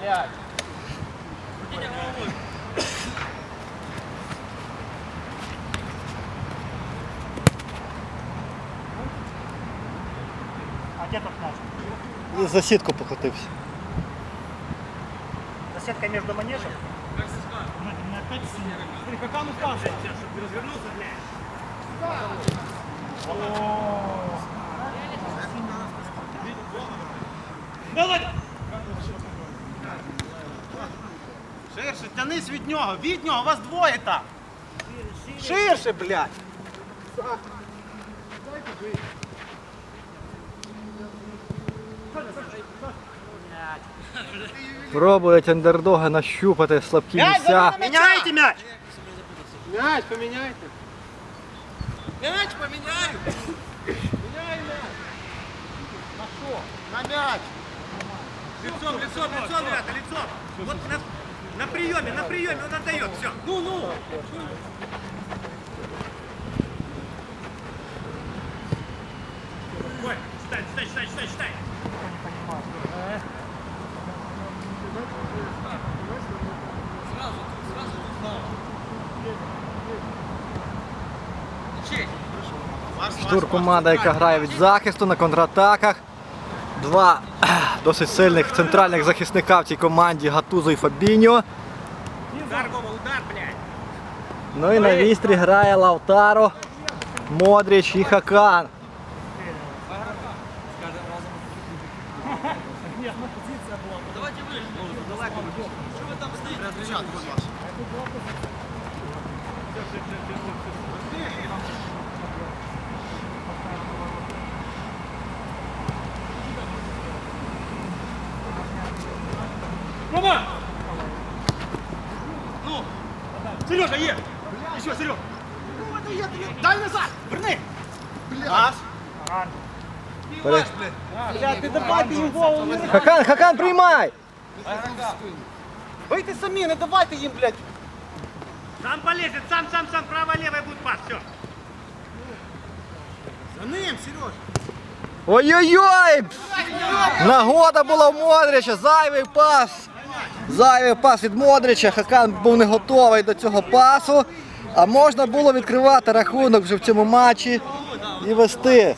Блядь. А где тут наш? За сетку покатився. За сеткой между манежем? Как сестра? Опять Смотри, какая ну чтобы развернулся, блядь. Ширше, тянись від нього, від нього, вас двоє там. Ширше, блядь. Пробують андердоги нащупати слабкі місця. Меняйте мяч! М'яч поміняйте. Мяч поменяю. Міняй м'яч. На що? На м'яч. Лицом, лицом, лицом, ребята, лицом. Вот на, на приеме, на приеме он отдает. Все. Ну, ну. Штур команда, яка грає від захисту на контратаках. Два досить сильних центральних захисника в цій команді Гатузо і Фабіньо. Ну і на вістрі грає Лаутаро, Модріч і Хакан. Рома! Ну! Сережа, е! Еще, Серега! Дай назад, верни. Пас. Пере- Блядь, ти давайте їм голову. не Хакан, Хакан, приймай! Бийте самі, не давайте їм, блядь. Сам полезет, сам, сам, сам, право-лево и будет пас, все. За ним, Сереж. Ой-ой-ой! Нагода була в Модрича, зайвий пас. Зайвий пас від Модрича. Хакан був не готовий до цього пасу. А можна було відкривати рахунок вже в цьому матчі і вести.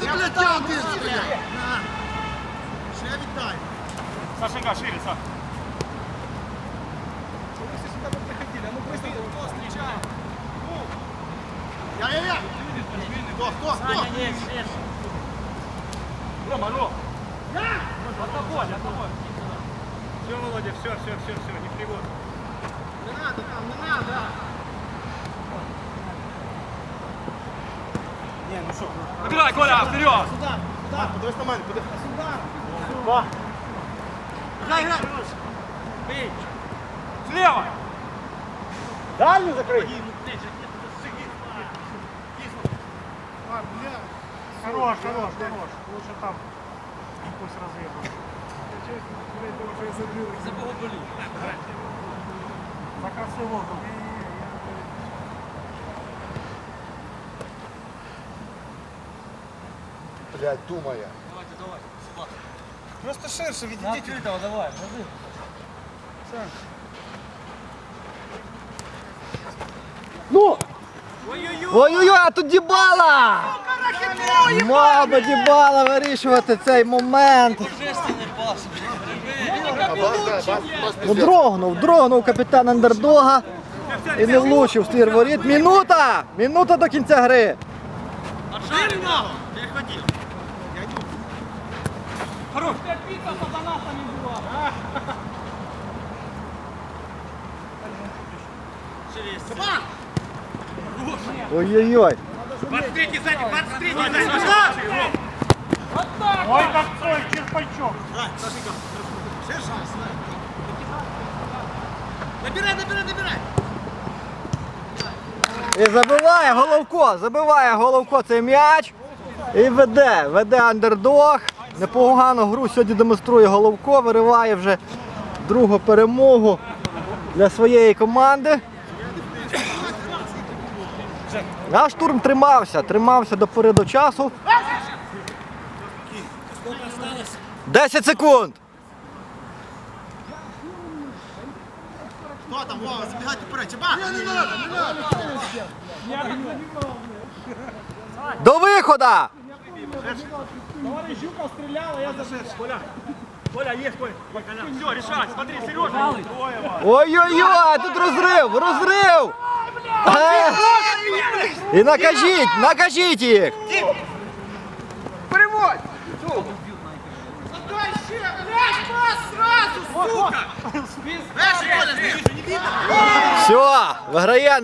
Ти, блядь, стояв. Ще віддай. Сашенька, шире, Саш. Если сюда бы приходили, а ну быстро его встречаем. Я-я-я! Кто, кто, кто? Саня, нет, нет. Рома, Ром! От тобой, от тобой. Все, Володя, все, все, все, все, не привод. Не надо нам, не надо. Не, ну что. Набирай, Коля, вперед! Сюда, сюда. Подивись на мене, подивись. Сюда. Два. Грай, грай. Бей. Слева! Дальню закрий. Хорош, хорош, хорош. Лучше там. Пусть разъедут. За красивого. Блядь, думає. Просто ширше відійдіть. давай, Ну! Ой-ой-ой, а тут Дібала! Би Дібала вирішувати цей момент. Ну, дрогнув, дрогнув капітан андердога. і не влучив ствір воріт. Минута! Минута до кінця гри. Ти в нього! Переходи. Хорош! Ой-ой-ой. 23 сзади, 23 сзади. Ой, как цой черпачок. Ще шанс. Набирай, набирай, набирай! І забиває Головко, забиває Головко цей м'яч. І веде, веде андердог. Непогану гру сьогодні демонструє Головко, вириває вже другу перемогу для своєї команди. А штурм тримався, тримався до пори до часу. 10 секунд. Хто там? Вова, забігайте вперед. Чебак! До виходу! Все, решай, смотри, Сережа. Ой-ой-ой, тут розрив, розрив! Е, І накажіть, накажіть їх! Переводь! Дай ще! Блядь, пас сразу, сука! Перший Коля, не видно. Все, виграє